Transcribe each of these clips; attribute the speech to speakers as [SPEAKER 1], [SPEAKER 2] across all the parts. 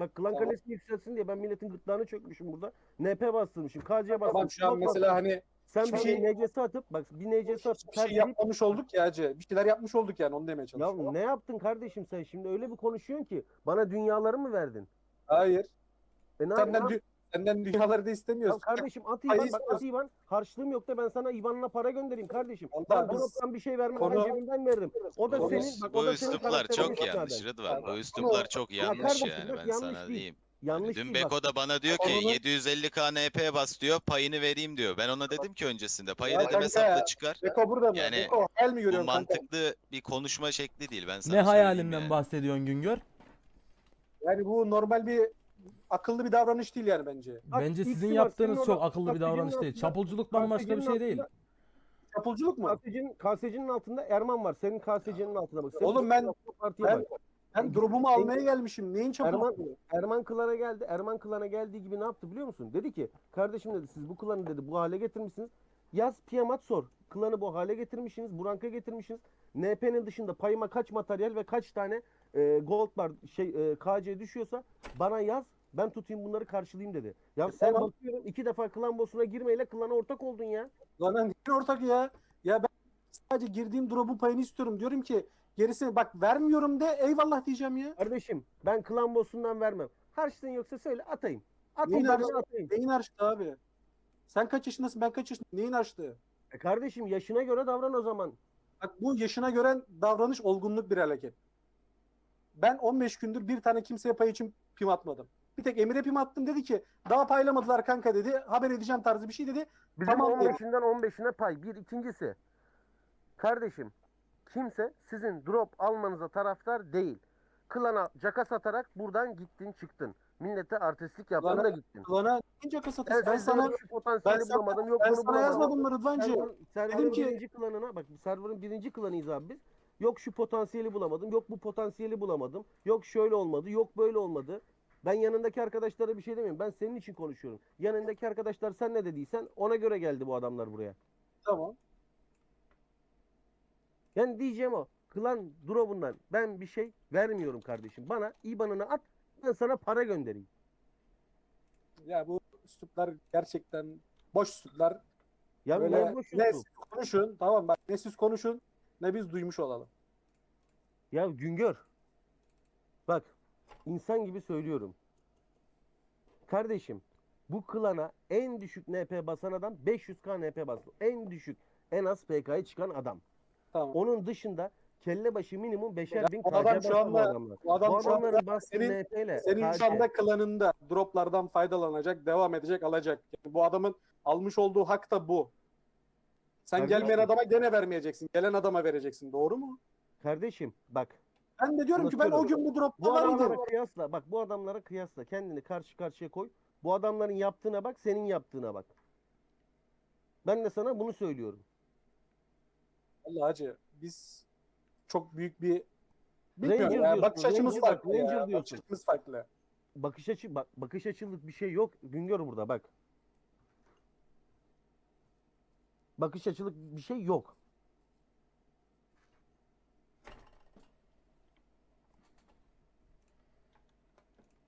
[SPEAKER 1] Bak klan
[SPEAKER 2] Tamam.
[SPEAKER 1] kalesi yükselsin diye ben milletin gırtlağını çökmüşüm burada. NP bastırmışım. KC bastırmışım.
[SPEAKER 2] Tamam şu an
[SPEAKER 1] Smoke
[SPEAKER 2] mesela hani
[SPEAKER 1] sen
[SPEAKER 2] hiçbir
[SPEAKER 1] bir
[SPEAKER 2] şey-
[SPEAKER 1] şey NC'si atıp bak bir NC'si atıp
[SPEAKER 2] bir şey
[SPEAKER 1] ters deyip-
[SPEAKER 2] yapmamış olduk ya hacı. Bir şeyler yapmış olduk yani onu demeye
[SPEAKER 1] Ya
[SPEAKER 2] çalışıyorum.
[SPEAKER 1] ne yaptın kardeşim sen şimdi öyle bir konuşuyorsun ki bana dünyaları mı verdin?
[SPEAKER 2] Hayır.
[SPEAKER 1] E ne
[SPEAKER 2] Senden, dü- senden dünyaları da
[SPEAKER 1] Ya
[SPEAKER 2] istemiyoruz.
[SPEAKER 1] kardeşim at
[SPEAKER 2] Hayır,
[SPEAKER 1] İvan bak at
[SPEAKER 2] istiyorsun.
[SPEAKER 1] İvan. Harçlığım yok da ben sana İvan'la para göndereyim kardeşim.
[SPEAKER 2] Vallahi
[SPEAKER 1] Ben
[SPEAKER 2] biz-
[SPEAKER 1] bir şey vermem
[SPEAKER 2] konu-
[SPEAKER 1] ben cebimden veririm. O da
[SPEAKER 2] Bu-
[SPEAKER 1] senin bak
[SPEAKER 3] bu
[SPEAKER 1] o da senin
[SPEAKER 3] üsluplar çok yanlış Rıdvan. Bu üsluplar çok yanlış
[SPEAKER 1] kardeşim
[SPEAKER 3] yani
[SPEAKER 1] bak
[SPEAKER 3] ben
[SPEAKER 1] yanlış
[SPEAKER 3] sana
[SPEAKER 1] değil.
[SPEAKER 3] diyeyim.
[SPEAKER 1] Yanlış
[SPEAKER 3] Dün
[SPEAKER 1] değil
[SPEAKER 3] Beko da bana diyor ki
[SPEAKER 2] Onu-
[SPEAKER 3] 750k NP bas diyor payını vereyim diyor. Ben ona dedim ki öncesinde payı dedim
[SPEAKER 2] kanka
[SPEAKER 3] hesapla çıkar.
[SPEAKER 2] Beko burada mı?
[SPEAKER 3] Yani
[SPEAKER 2] Beko hayal mi
[SPEAKER 3] Bu
[SPEAKER 2] görüyorsun kanka?
[SPEAKER 3] mantıklı bir konuşma şekli değil ben sana
[SPEAKER 4] Ne
[SPEAKER 3] söyleyeyim
[SPEAKER 4] hayalinden
[SPEAKER 3] yani.
[SPEAKER 4] bahsediyorsun Güngör?
[SPEAKER 2] Yani bu normal bir akıllı bir davranış değil yani bence.
[SPEAKER 1] Bak,
[SPEAKER 4] Bence sizin
[SPEAKER 1] var,
[SPEAKER 4] yaptığınız çok akıllı bir davranış değil.
[SPEAKER 1] altında-
[SPEAKER 4] Çapulculuktan başka bir şey değil.
[SPEAKER 2] Çapulculuk mu?
[SPEAKER 1] KSC'nin KSC'nin altında Erman var. Senin KSC'nin altında bak. Senin
[SPEAKER 2] Oğlum ben-
[SPEAKER 1] partiye
[SPEAKER 2] Ben,
[SPEAKER 1] bak.
[SPEAKER 2] ben drop'umu almaya gelmişim. Neyin
[SPEAKER 1] Erman,
[SPEAKER 2] çapulculuğu?
[SPEAKER 1] Erman Klan'a geldi. Erman Klan'a geldiği gibi ne yaptı biliyor musun? Dedi ki kardeşim dedi siz bu klanı dedi bu hale getirmişsiniz. Yaz Piyamat sor. Klanı bu hale getirmişsiniz. Bu ranka getirmişsiniz. NP'nin dışında payıma kaç materyal ve kaç tane e, gold bar şey e, KC düşüyorsa bana yaz. Ben tutayım bunları karşılayayım dedi. Ya sen
[SPEAKER 2] tamam.
[SPEAKER 1] bakıyorum iki defa klan boss'una girmeyle klana ortak oldun ya.
[SPEAKER 2] Lan ben neyin ortak ya? Ya ben sadece girdiğim drop'un payını istiyorum. Diyorum ki gerisini bak vermiyorum de eyvallah diyeceğim ya.
[SPEAKER 1] Kardeşim ben klan boss'undan vermem. Harçlığın yoksa söyle atayım. Atayım
[SPEAKER 2] Neyin
[SPEAKER 1] ben
[SPEAKER 2] harçlığı?
[SPEAKER 1] atayım.
[SPEAKER 2] Neyin harçlığı abi? Sen kaç yaşındasın ben kaç yaşındayım? Neyin harçlığı?
[SPEAKER 1] E kardeşim yaşına göre davran o zaman.
[SPEAKER 2] Bak bu yaşına göre davranış olgunluk bir hareket. Ben 15 gündür bir tane kimseye pay için pim atmadım. Bir tek Emir'e pim attım dedi ki daha paylamadılar kanka dedi. Haber edeceğim tarzı bir şey dedi.
[SPEAKER 1] Bizim
[SPEAKER 2] Tamam dedi.
[SPEAKER 1] 15'inden 15'ine pay. Bir ikincisi. Kardeşim kimse sizin drop almanıza taraftar değil. Klana caka satarak buradan gittin çıktın. Millete artistlik yaptın da gittin.
[SPEAKER 2] Klana ince kasatız.
[SPEAKER 1] Evet,
[SPEAKER 2] ben
[SPEAKER 1] ben
[SPEAKER 2] sana
[SPEAKER 1] potansiyeli
[SPEAKER 2] ben sana-
[SPEAKER 1] bulamadım. Yok
[SPEAKER 2] ben
[SPEAKER 1] bunu
[SPEAKER 2] sana
[SPEAKER 1] bulamadım.
[SPEAKER 2] yazmadım mı Rıdvancı?
[SPEAKER 1] Server'ın,
[SPEAKER 2] ki-
[SPEAKER 1] birinci klanına bak server'ın birinci klanıyız abi biz. Yok şu potansiyeli bulamadım. Yok bu potansiyeli bulamadım. Yok şöyle olmadı. Yok böyle olmadı. Ben yanındaki arkadaşlara bir şey demiyorum. Ben senin için konuşuyorum. Yanındaki arkadaşlar sen ne dediysen ona göre geldi bu adamlar buraya.
[SPEAKER 2] Tamam.
[SPEAKER 1] Yani diyeceğim o. Klan drop'undan ben bir şey vermiyorum kardeşim. Bana IBAN'ını at. Ben sana para göndereyim.
[SPEAKER 2] Ya bu üsluplar gerçekten boş üsluplar.
[SPEAKER 1] Ya
[SPEAKER 2] Böyle
[SPEAKER 1] ne boş
[SPEAKER 2] ne siz konuşun tamam bak ne siz konuşun ne biz duymuş olalım.
[SPEAKER 1] Ya Güngör. İnsan gibi söylüyorum. Kardeşim bu klana en düşük NP basan adam 500k NP bastı. En düşük en az PK'ya çıkan adam.
[SPEAKER 2] Tamam.
[SPEAKER 1] Onun dışında kelle başı minimum 5'er
[SPEAKER 2] Ya
[SPEAKER 1] bin KC
[SPEAKER 2] adam şu anda-
[SPEAKER 1] adamlar.
[SPEAKER 2] Bu adam şu anda senin,
[SPEAKER 1] NP ile
[SPEAKER 2] senin şu anda klanında droplardan faydalanacak, devam edecek, alacak. Yani bu adamın almış olduğu hak da bu. Sen
[SPEAKER 1] Kardeşim.
[SPEAKER 2] gelmeyen adama gene vermeyeceksin. Gelen adama vereceksin. Doğru mu?
[SPEAKER 1] Kardeşim bak
[SPEAKER 2] Ben de diyorum ki ben o gün bu dropta
[SPEAKER 1] Bu
[SPEAKER 2] vardım.
[SPEAKER 1] adamlara kıyasla bak bu adamlara kıyasla kendini karşı karşıya koy. Bu adamların yaptığına bak senin yaptığına bak. Ben de sana bunu söylüyorum.
[SPEAKER 2] Allah hacı biz çok büyük bir
[SPEAKER 1] Ranger
[SPEAKER 2] bilmiyorum ya,
[SPEAKER 1] diyorsun,
[SPEAKER 2] bakış açımız
[SPEAKER 1] Ranger bak,
[SPEAKER 2] farklı
[SPEAKER 1] Ranger
[SPEAKER 2] ya. Bakış
[SPEAKER 1] diyorsun.
[SPEAKER 2] açımız farklı.
[SPEAKER 1] Bakış açı bak bakış açılık bir şey yok. Güngör burada bak. Bakış açılık bir şey yok.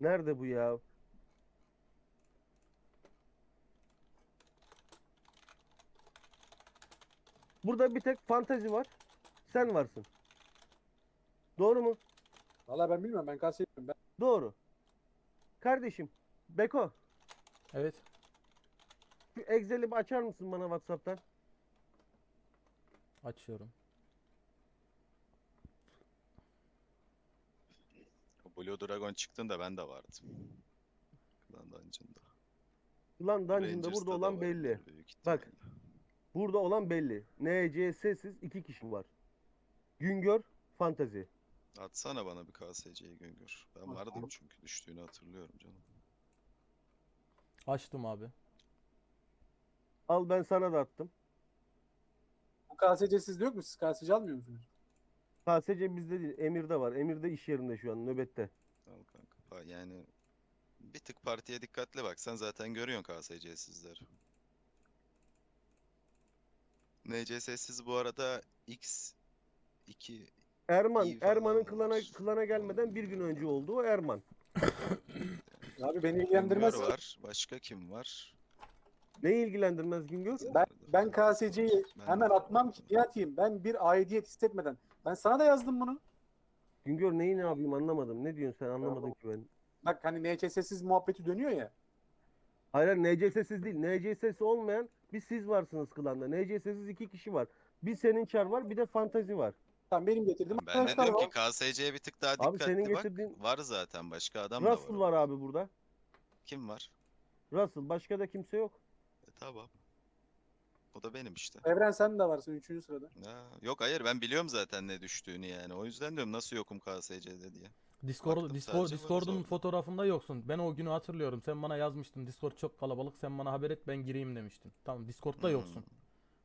[SPEAKER 1] Nerede bu ya? Burada bir tek fantazi var. Sen varsın. Doğru mu?
[SPEAKER 2] Valla ben bilmiyorum ben kastetmiyorum. Ben
[SPEAKER 1] Doğru. Kardeşim, Beko,
[SPEAKER 4] Evet.
[SPEAKER 1] şu Excel'i bir açar mısın bana WhatsApp'tan?
[SPEAKER 4] Açıyorum.
[SPEAKER 3] Blue Dragon çıktığında ben de vardım. Klan Dungeon'da.
[SPEAKER 1] Ulan Dungeon'da burada
[SPEAKER 3] da
[SPEAKER 1] olan belli. Bak. Burada olan belli. NCS'siz iki kişi var. Güngör, Fantazi.
[SPEAKER 3] Atsana bana bir KSC'yi Güngör. Ben
[SPEAKER 2] Tamam.
[SPEAKER 3] vardım çünkü düştüğünü hatırlıyorum canım.
[SPEAKER 4] Açtım abi.
[SPEAKER 1] Al ben sana da attım.
[SPEAKER 2] bu KSC sizde yok mu? Siz KSC almıyor musunuz?
[SPEAKER 1] KSC bizde değil, Emir'de var. Emir'de iş yerinde şu an, nöbette.
[SPEAKER 3] Al kanka. Pa- Yani bir tık partiye dikkatli bak. Sen zaten görüyorsun KSC'sizleri. NCS'siz bu arada X2
[SPEAKER 1] Erman,
[SPEAKER 3] İyi falan
[SPEAKER 1] Erman'ın klana,
[SPEAKER 3] var.
[SPEAKER 1] klana gelmeden bir gün önce oldu o Erman.
[SPEAKER 2] Abi beni
[SPEAKER 3] Güngör
[SPEAKER 2] ilgilendirmez.
[SPEAKER 3] var. Başka kim var?
[SPEAKER 1] Ne ilgilendirmez Güngör?
[SPEAKER 2] Ben ben KSC'yi
[SPEAKER 3] Ben-
[SPEAKER 2] hemen atmam ki niye atayım? Ben bir aidiyet hissetmeden. Ben sana da yazdım bunu.
[SPEAKER 1] Güngör neyi ne yapayım anlamadım. Ne diyorsun sen anlamadın ki ben.
[SPEAKER 2] Bak hani NCS'siz muhabbeti dönüyor ya.
[SPEAKER 1] Hayır hayır, NCS'siz değil. NCS'si olmayan bir siz varsınız klanda. NCS'siz iki kişi var. Bir senin çar var bir de fantazi var.
[SPEAKER 2] Tamam benim getirdim.
[SPEAKER 3] Ben de diyorum
[SPEAKER 2] var.
[SPEAKER 3] ki KSC'ye bir tık daha
[SPEAKER 1] Abi
[SPEAKER 3] dikkatli
[SPEAKER 1] senin
[SPEAKER 3] bak.
[SPEAKER 1] getirdiğin-
[SPEAKER 3] Var zaten başka adam da
[SPEAKER 1] Russell
[SPEAKER 3] var.
[SPEAKER 1] var abi burada.
[SPEAKER 3] Kim var?
[SPEAKER 1] Russell başka da kimse yok.
[SPEAKER 3] E, tamam. O da benim işte.
[SPEAKER 2] Evren sen de varsın 3. sırada.
[SPEAKER 3] Ya, yok hayır ben biliyorum zaten ne düştüğünü yani. O yüzden diyorum nasıl yokum KSC'de diye.
[SPEAKER 4] Discord,
[SPEAKER 3] Baktım
[SPEAKER 4] Discord,
[SPEAKER 3] sadece
[SPEAKER 4] Discord'un fotoğrafında yoksun. Ben o günü hatırlıyorum. Sen bana yazmıştın. Discord çok kalabalık. Sen bana haber et ben gireyim demiştin. Tamam Discord'da
[SPEAKER 3] Hmm.
[SPEAKER 4] yoksun.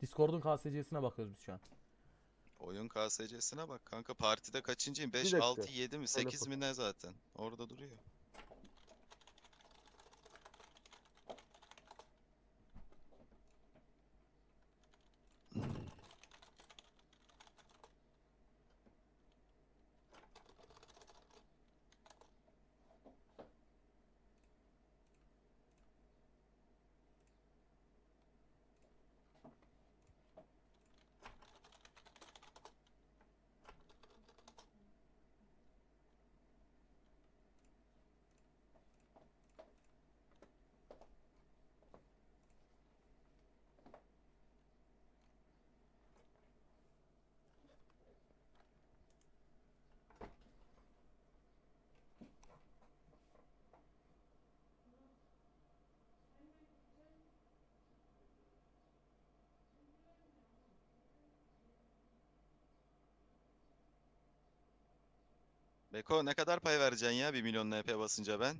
[SPEAKER 4] Discord'un KSC'sine bakıyoruz biz şu an.
[SPEAKER 3] Oyun KSC'sine bak kanka partide kaçıncıyım? 5,
[SPEAKER 1] dakika.
[SPEAKER 3] 6, 7 mi? 8
[SPEAKER 1] bak.
[SPEAKER 3] mi ne zaten? Orada duruyor. Beko ne kadar pay vereceksin ya 1 milyon NP basınca ben?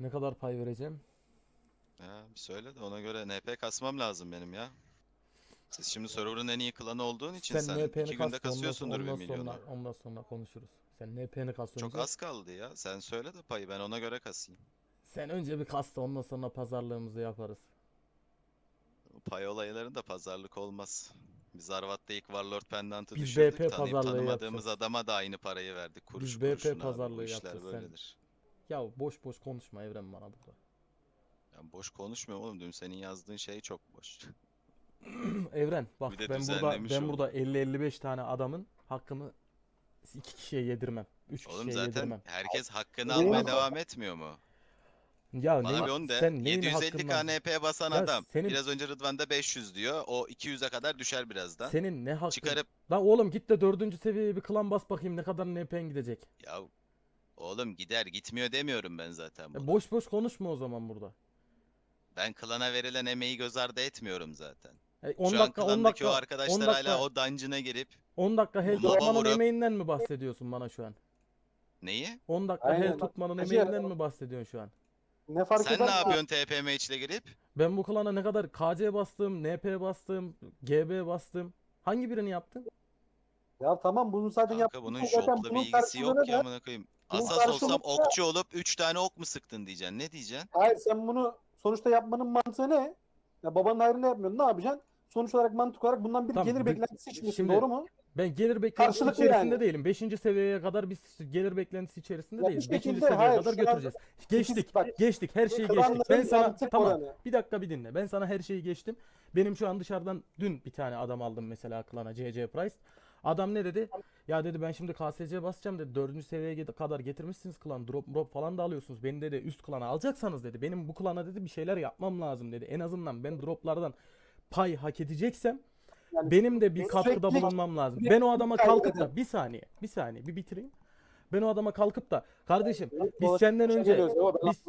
[SPEAKER 4] Ne kadar pay vereceğim?
[SPEAKER 3] Ya bir söyle de ona göre NP kasmam lazım benim ya. Siz şimdi server'ın en iyi klanı olduğun için sen,
[SPEAKER 4] NP'ni
[SPEAKER 3] iki günde
[SPEAKER 4] kas,
[SPEAKER 3] kasıyorsundur
[SPEAKER 4] ondan,
[SPEAKER 3] 1
[SPEAKER 4] ondan
[SPEAKER 3] milyonu.
[SPEAKER 4] sonra, ondan sonra konuşuruz. Sen NP'ni kas
[SPEAKER 3] Çok
[SPEAKER 4] önce.
[SPEAKER 3] az kaldı ya. Sen söyle de payı ben ona göre kasayım.
[SPEAKER 4] Sen önce bir kas da ondan sonra pazarlığımızı yaparız.
[SPEAKER 3] Pay olaylarında pazarlık olmaz. Biz Arvat'ta ilk Warlord Pendant'ı
[SPEAKER 4] Biz
[SPEAKER 3] düşürdük.
[SPEAKER 4] BP
[SPEAKER 3] Tanıyıp
[SPEAKER 4] pazarlığı
[SPEAKER 3] tanımadığımız
[SPEAKER 4] yapacağız.
[SPEAKER 3] adama da aynı parayı verdik. Kuruş
[SPEAKER 4] Biz BP
[SPEAKER 3] kuruşuna abi. Bu
[SPEAKER 4] pazarlığı
[SPEAKER 3] işler
[SPEAKER 4] yapacağız, sen-
[SPEAKER 3] böyledir.
[SPEAKER 4] Ya boş boş konuşma Evren bana burada.
[SPEAKER 3] Ya boş konuşmuyorum oğlum. Dün senin yazdığın şey çok boş.
[SPEAKER 4] Evren bak
[SPEAKER 3] Bir de
[SPEAKER 4] ben burada
[SPEAKER 3] düzenlemiş
[SPEAKER 4] ben burada 50-55 tane adamın hakkını iki kişiye yedirmem. Üç
[SPEAKER 3] Oğlum
[SPEAKER 4] kişiye
[SPEAKER 3] zaten
[SPEAKER 4] yedirmem.
[SPEAKER 3] herkes hakkını almaya devam etmiyor mu?
[SPEAKER 4] Ya
[SPEAKER 3] Bana
[SPEAKER 4] ne,
[SPEAKER 3] bir onu de.
[SPEAKER 4] sen neyin
[SPEAKER 3] 750
[SPEAKER 4] hakkından-
[SPEAKER 3] KNP basan
[SPEAKER 4] Ya
[SPEAKER 3] adam.
[SPEAKER 4] senin-
[SPEAKER 3] Biraz önce Rıdvan'da 500 diyor. O 200'e kadar düşer birazdan.
[SPEAKER 4] Senin ne hakkın?
[SPEAKER 3] Çıkarıp
[SPEAKER 4] Lan oğlum git de dördüncü seviyeye bir klan bas bakayım ne kadar NP'n gidecek.
[SPEAKER 3] ya oğlum gider gitmiyor demiyorum ben zaten
[SPEAKER 4] Ya
[SPEAKER 3] bunu.
[SPEAKER 4] boş boş konuşma o zaman burada.
[SPEAKER 3] Ben klana verilen emeği göz ardı etmiyorum zaten.
[SPEAKER 4] E, 10
[SPEAKER 3] Şu an
[SPEAKER 4] dakika 10
[SPEAKER 3] klandaki o
[SPEAKER 4] dakika
[SPEAKER 3] arkadaşlar
[SPEAKER 4] 10 dakika
[SPEAKER 3] hala o dungeon'a girip
[SPEAKER 4] 10 dakika hel tutmanın
[SPEAKER 3] vurup-
[SPEAKER 4] emeğinden mi bahsediyorsun bana şu an?
[SPEAKER 3] neyi?
[SPEAKER 4] 10 dakika
[SPEAKER 2] Aynen
[SPEAKER 4] hel
[SPEAKER 2] bak,
[SPEAKER 4] tutmanın
[SPEAKER 2] Hacı-
[SPEAKER 4] emeğinden mi bahsediyorsun şu an?
[SPEAKER 2] Ne fark
[SPEAKER 3] Sen
[SPEAKER 2] eder
[SPEAKER 3] ne
[SPEAKER 2] ki?
[SPEAKER 3] yapıyorsun TPM içle girip?
[SPEAKER 4] Ben bu klana ne kadar KC bastım, NP bastım, GB bastım. Hangi birini yaptın?
[SPEAKER 2] Ya tamam bunu zaten
[SPEAKER 3] Kanka bunun
[SPEAKER 2] Zaten
[SPEAKER 3] shop'la
[SPEAKER 2] bunun
[SPEAKER 3] bilgisi yok
[SPEAKER 2] ver.
[SPEAKER 3] amına koyayım.
[SPEAKER 2] Bunun
[SPEAKER 3] Asas olsam okçu olup 3 tane ok mu sıktın diyeceksin. Ne diyeceksin?
[SPEAKER 2] Hayır sen bunu sonuçta yapmanın mantığı ne? Ya babanın hayrını yapmıyorsun. Ne yapacaksın? Sonuç olarak mantık olarak bundan bir
[SPEAKER 4] Tamam,
[SPEAKER 2] gelir
[SPEAKER 4] bir-
[SPEAKER 2] beklentisi içindesin.
[SPEAKER 4] şimdi-
[SPEAKER 2] Doğru mu?
[SPEAKER 4] Ben gelir beklentisi
[SPEAKER 2] Karşılıklı
[SPEAKER 4] içerisinde
[SPEAKER 2] yani.
[SPEAKER 4] değilim. 5. seviyeye kadar biz gelir beklentisi içerisinde
[SPEAKER 2] Ya bir
[SPEAKER 4] değiliz. 5.
[SPEAKER 2] şekilde,
[SPEAKER 4] seviyeye
[SPEAKER 2] hayır,
[SPEAKER 4] kadar
[SPEAKER 2] şu an-
[SPEAKER 4] götüreceğiz. Geçtik.
[SPEAKER 2] bak,
[SPEAKER 4] Geçtik. Her şeyi geçtik. Ben sana
[SPEAKER 2] mantık
[SPEAKER 4] tamam.
[SPEAKER 2] oranı.
[SPEAKER 4] Bir dakika bir dinle. Ben sana her şeyi geçtim. Benim şu an dışarıdan dün bir tane adam aldım mesela klana CC Price. Adam ne dedi? Ya dedi ben şimdi KSC basacağım dedi. Dördüncü seviyeye kadar getirmişsiniz klan. Drop drop falan da alıyorsunuz. Beni dedi üst klana alacaksanız dedi. Benim bu klana dedi bir şeyler yapmam lazım dedi. En azından ben droplardan pay hak edeceksem
[SPEAKER 2] Yani
[SPEAKER 4] benim de bir katkıda
[SPEAKER 2] sürekli-
[SPEAKER 4] bulunmam lazım. Ben o adama kalkıp da bir saniye, bir saniye bir bitireyim. Ben o adama kalkıp da kardeşim biz senden
[SPEAKER 2] şey
[SPEAKER 4] önce biz-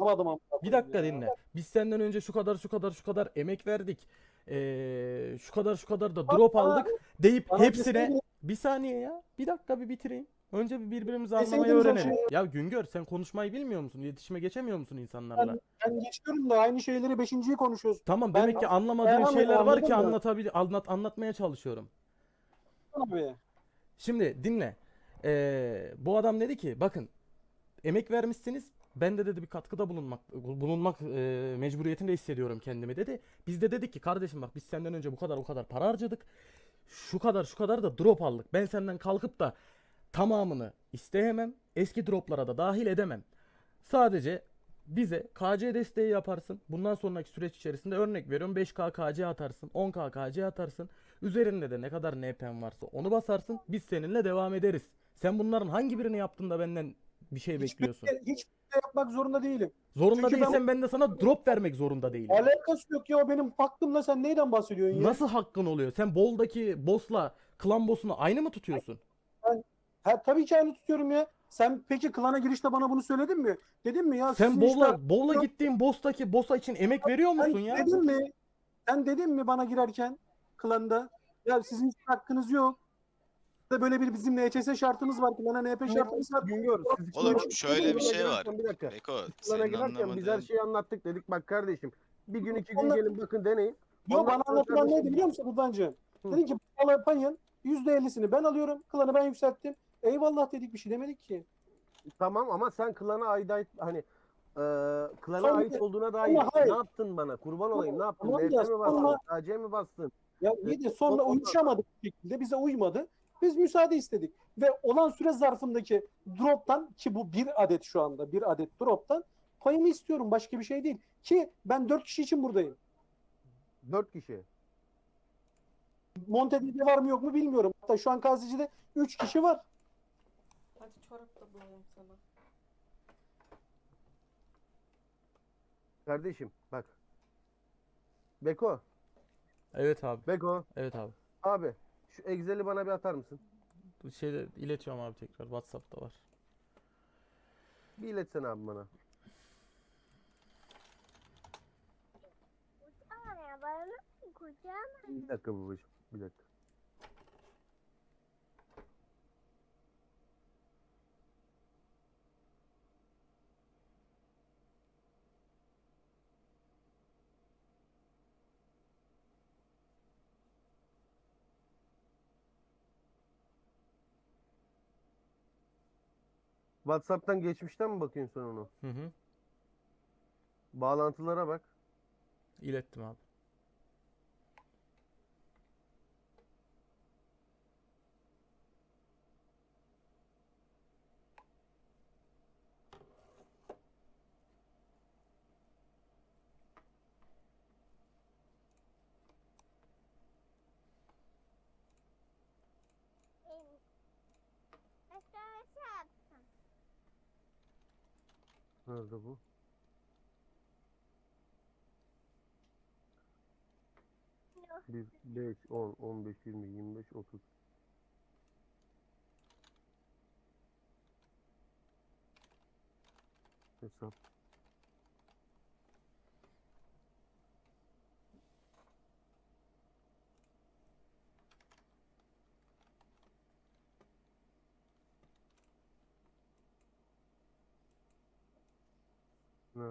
[SPEAKER 4] bir dakika dinle. Biz senden önce şu kadar şu kadar şu kadar emek verdik. Ee, şu kadar şu kadar da drop aldık deyip
[SPEAKER 2] bana
[SPEAKER 4] hepsine bir saniye ya. Bir dakika bir bitireyim. Önce bir birbirimizi
[SPEAKER 2] Deseydiniz
[SPEAKER 4] anlamayı öğrenelim.
[SPEAKER 2] şeyi-
[SPEAKER 4] Ya Güngör sen konuşmayı bilmiyor musun? İletişime geçemiyor musun insanlarla?
[SPEAKER 2] Ben, ben geçiyorum da aynı şeyleri beşinciyi konuşuyoruz.
[SPEAKER 4] Tamam
[SPEAKER 2] ben-
[SPEAKER 4] demek ki anlamadığın
[SPEAKER 2] et,
[SPEAKER 4] şeyler var ki
[SPEAKER 2] anladım da.
[SPEAKER 4] anlatabil anlat anlatmaya çalışıyorum.
[SPEAKER 2] Abi.
[SPEAKER 4] Şimdi dinle. Ee, bu adam dedi ki bakın emek vermişsiniz. Ben de dedi bir katkıda bulunmak bulunmak e, mecburiyetinde hissediyorum kendimi dedi. Biz de dedik ki kardeşim bak biz senden önce bu kadar o kadar para harcadık. Şu kadar şu kadar da drop aldık. Ben senden kalkıp da tamamını isteyemem. eski droplara da dahil edemem. Sadece bize KC desteği yaparsın. Bundan sonraki süreç içerisinde örnek veriyorum 5K KC atarsın, 10K KC atarsın. Üzerinde de ne kadar NP'm varsa onu basarsın. Biz seninle devam ederiz. Sen bunların hangi birini yaptın da benden bir şey bekliyorsun?
[SPEAKER 2] Hiçbir, hiçbir şey yapmak zorunda değilim.
[SPEAKER 4] Zorunda
[SPEAKER 2] Çünkü ben-
[SPEAKER 4] değilsen ben de sana drop vermek zorunda değilim.
[SPEAKER 2] Alakası yok ya benim hakkımla sen neyden bahsediyorsun ya?
[SPEAKER 4] Nasıl hakkın oluyor? Sen Bol'daki boss'la klan boss'unu aynı mı tutuyorsun?
[SPEAKER 2] Ha, tabii ki aynı tutuyorum ya. Sen peki klana girişte bana bunu söyledin mi? Dedin mi ya?
[SPEAKER 4] Sen Bol'la
[SPEAKER 2] işte-
[SPEAKER 4] Bol'la gittiğin boss'taki boss'a için emek veriyor
[SPEAKER 2] Sen
[SPEAKER 4] musun ya?
[SPEAKER 2] dedin mi? Sen dedin mi bana girerken klanda? Ya sizin hiç hakkınız yok. Da böyle bir bizim NHS şartımız var. Klana NP şartımız var.
[SPEAKER 1] Güngör,
[SPEAKER 3] Oğlum şöyle bir
[SPEAKER 1] klana
[SPEAKER 3] şey var.
[SPEAKER 1] Bir dakika.
[SPEAKER 3] Beko
[SPEAKER 1] Klana girerken biz her şeyi anlattık dedik. Bak kardeşim bir gün iki gün
[SPEAKER 2] Onlar-
[SPEAKER 1] gelin bakın deneyin.
[SPEAKER 2] Yok bana anlatılan neydi biliyor musun Rıdvan'cığım?
[SPEAKER 1] Hı.
[SPEAKER 2] Dedin ki bana payın %50'sini ben alıyorum. Klanı ben yükselttim. Eyvallah dedik bir şey demedik ki.
[SPEAKER 1] Tamam ama sen klana ait hani e, klana
[SPEAKER 2] Sonra-
[SPEAKER 1] ait olduğuna dair
[SPEAKER 2] Ama hayır.
[SPEAKER 1] ne yaptın bana? Kurban olayım ne yaptın?
[SPEAKER 2] Tamam da
[SPEAKER 1] mi bastın?
[SPEAKER 2] sonra-
[SPEAKER 1] KC mi bastın?
[SPEAKER 2] Ya iyi de sonra
[SPEAKER 1] ondan-
[SPEAKER 2] uyuşamadık bir şekilde. Bize uymadı. Biz müsaade istedik. Ve olan süre zarfındaki drop'tan ki bu bir adet şu anda bir adet drop'tan payımı istiyorum. Başka bir şey değil. Ki ben dört kişi için buradayım.
[SPEAKER 1] Dört kişi.
[SPEAKER 2] Montede'de var mı yok mu bilmiyorum. Hatta şu an Kazici'de 3 kişi var.
[SPEAKER 5] Hadi çorap da bulayım sana.
[SPEAKER 1] Kardeşim bak. Beko.
[SPEAKER 4] Evet abi.
[SPEAKER 1] Beko.
[SPEAKER 4] Evet abi.
[SPEAKER 1] Abi şu Excel'i bana bir atar mısın?
[SPEAKER 4] Bu şeyde iletiyorum abi tekrar. WhatsApp'ta var.
[SPEAKER 1] Bir iletsene abi bana. Bir dakika babacığım. Bir dakika. WhatsApp'tan geçmişten mi bakıyorsun sen onu?
[SPEAKER 4] Hı hı.
[SPEAKER 1] Bağlantılara bak.
[SPEAKER 4] İlettim abi.
[SPEAKER 1] Nerede bu? Bir, beş, on, on beş, yirmi, yirmi beş, otuz. Hesap.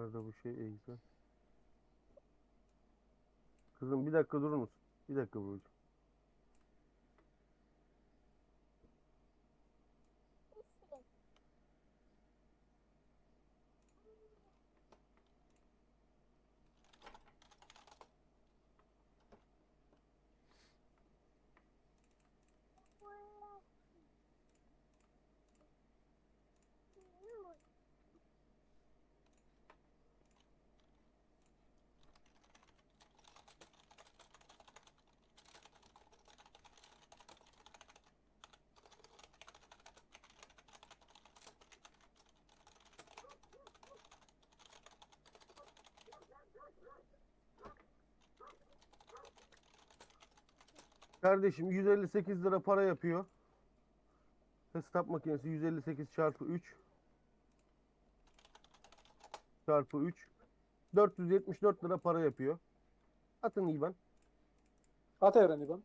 [SPEAKER 1] Nerede bu şey Excel? Kızım bir dakika durur musun? Bir dakika babacığım. Kardeşim 158 lira para yapıyor. Hesap makinesi 158 çarpı 3 çarpı 3 474 lira para yapıyor. Atın İvan.
[SPEAKER 2] At Evren İban.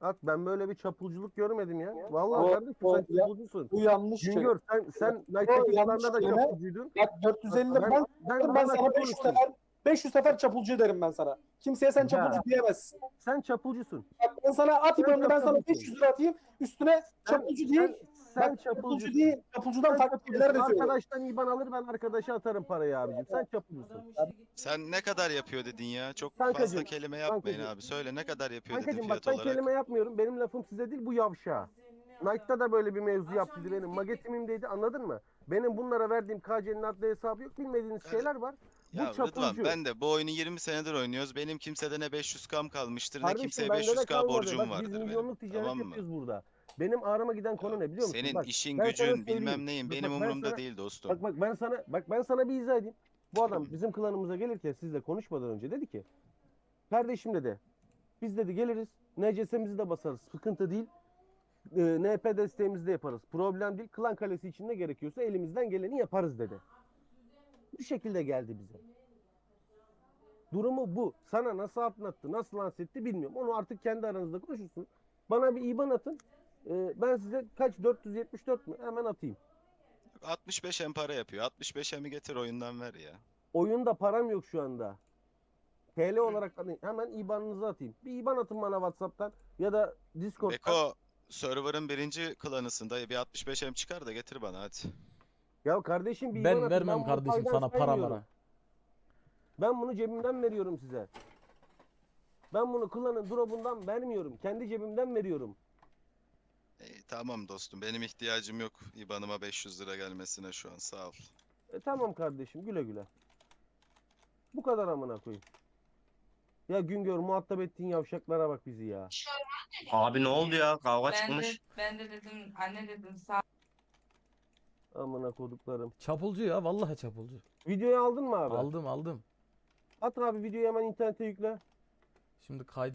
[SPEAKER 1] At ben böyle bir çapulculuk görmedim ya. Vallahi
[SPEAKER 2] O-
[SPEAKER 1] kardeşim
[SPEAKER 2] o-
[SPEAKER 1] sen
[SPEAKER 2] ya-
[SPEAKER 1] çapulcusun.
[SPEAKER 2] Bu yanlış şey.
[SPEAKER 1] Güngör sen sen Night'taki
[SPEAKER 2] yanlış
[SPEAKER 1] da çapulcuydun.
[SPEAKER 2] Bak 450 lira ben,
[SPEAKER 1] ben,
[SPEAKER 2] ben,
[SPEAKER 1] ben
[SPEAKER 2] sana 500 sefer 500 sefer çapulcu derim ben sana. Kimseye sen
[SPEAKER 1] Ya.
[SPEAKER 2] çapulcu diyemezsin.
[SPEAKER 1] sen çapulcusun.
[SPEAKER 2] Bak ben sana at İban'ını ben sana
[SPEAKER 1] çapulcusun.
[SPEAKER 2] 500 lira atayım. Üstüne
[SPEAKER 1] Sen,
[SPEAKER 2] çapulcu değil.
[SPEAKER 1] sen, sen
[SPEAKER 2] Bak, çapulcu değil. Çapulcudan
[SPEAKER 1] Sen
[SPEAKER 2] farklı şeyler de
[SPEAKER 1] çapulcusun.
[SPEAKER 2] söylüyorum.
[SPEAKER 1] Arkadaştan IBAN alır ben arkadaşa atarım parayı abicim. Sen çapulcusun.
[SPEAKER 3] Sen ne kadar yapıyor dedin ya? Çok
[SPEAKER 1] Kankacığım,
[SPEAKER 3] fazla kelime yapmayın
[SPEAKER 1] kankacığım.
[SPEAKER 3] abi. Söyle ne kadar yapıyor dedin
[SPEAKER 1] Kankacığım bak
[SPEAKER 3] fiyat
[SPEAKER 1] ben
[SPEAKER 3] olarak.
[SPEAKER 1] kelime yapmıyorum. Benim lafım size değil bu yavşağa.
[SPEAKER 5] Düzenli
[SPEAKER 1] Knight'ta da böyle bir mevzu yaptıydı benim. Magetimimdeydi anladın mı? Benim bunlara verdiğim KC'nin adlı hesabı yok. Bilmediğiniz şeyler var. Bu
[SPEAKER 3] Ya Rıdvan
[SPEAKER 1] çapulcu.
[SPEAKER 3] ben de bu oyunu 20 senedir oynuyoruz. Benim kimsede ne 500k'm kalmıştır ne
[SPEAKER 1] Kardeşim
[SPEAKER 3] kimseye
[SPEAKER 1] bende de
[SPEAKER 3] 500k
[SPEAKER 1] kalmadı.
[SPEAKER 3] borcum
[SPEAKER 1] Bak,
[SPEAKER 3] vardır
[SPEAKER 1] Biz
[SPEAKER 3] benim.
[SPEAKER 1] milyonluk ticaret
[SPEAKER 3] Tamam mı?
[SPEAKER 1] yapıyoruz burada. Benim ağrıma giden konu ne biliyor musun?
[SPEAKER 3] Senin
[SPEAKER 1] Bak,
[SPEAKER 3] işin
[SPEAKER 1] ben sana
[SPEAKER 3] gücün
[SPEAKER 1] söyleyeyim.
[SPEAKER 3] bilmem neyin
[SPEAKER 1] Bak,
[SPEAKER 3] benim
[SPEAKER 1] bak, ben
[SPEAKER 3] umurumda
[SPEAKER 1] sana-
[SPEAKER 3] değil dostum.
[SPEAKER 1] Bak bak ben sana bak ben sana bir izah edeyim. Bu adam bizim klanımıza gelirken sizle konuşmadan önce dedi ki kardeşim dedi biz dedi geliriz NCS'mizi de basarız sıkıntı değil. Ee, NP desteğimizi de yaparız. Problem değil. Klan kalesi için ne gerekiyorsa elimizden geleni yaparız dedi. Bu şekilde geldi bize. Durumu bu. Sana nasıl anlattı, nasıl lanse etti bilmiyorum. Onu artık kendi aranızda konuşursun. Bana bir IBAN atın. Ee, ben size kaç 474 mü? Hemen atayım.
[SPEAKER 3] 65 hem para yapıyor. 65 hemi getir oyundan ver ya.
[SPEAKER 1] Oyunda param yok şu anda. TL olarak hani hemen IBAN'ınızı atayım. Bir IBAN atın bana WhatsApp'tan ya da Discord'dan.
[SPEAKER 3] Beko server'ın birinci klanısın dayı bir 65 hem çıkar da getir bana hadi.
[SPEAKER 1] Ya kardeşim bir
[SPEAKER 4] Ben
[SPEAKER 1] atın.
[SPEAKER 4] vermem
[SPEAKER 1] bunu
[SPEAKER 4] kardeşim
[SPEAKER 1] paydan
[SPEAKER 4] sana para
[SPEAKER 1] saymıyorum.
[SPEAKER 4] mara.
[SPEAKER 1] Ben bunu cebimden veriyorum size. Ben bunu klanın drop'undan vermiyorum. Kendi cebimden veriyorum.
[SPEAKER 3] İyi, tamam dostum benim ihtiyacım yok IBAN'ıma 500 lira gelmesine şu an sağ ol.
[SPEAKER 1] E tamam kardeşim güle güle. Bu kadar amına koyayım. Ya Güngör muhatap ettiğin yavşaklara bak bizi ya.
[SPEAKER 6] Abi ne oldu ya? Kavga
[SPEAKER 5] Ben de,
[SPEAKER 6] çıkmış.
[SPEAKER 5] ben de dedim anne dedim sağ
[SPEAKER 1] Amına koduklarım.
[SPEAKER 4] Çapulcu ya vallahi çapulcu.
[SPEAKER 1] Videoyu aldın mı abi?
[SPEAKER 4] Aldım aldım.
[SPEAKER 1] At abi videoyu hemen internete yükle.
[SPEAKER 4] Şimdi kaydı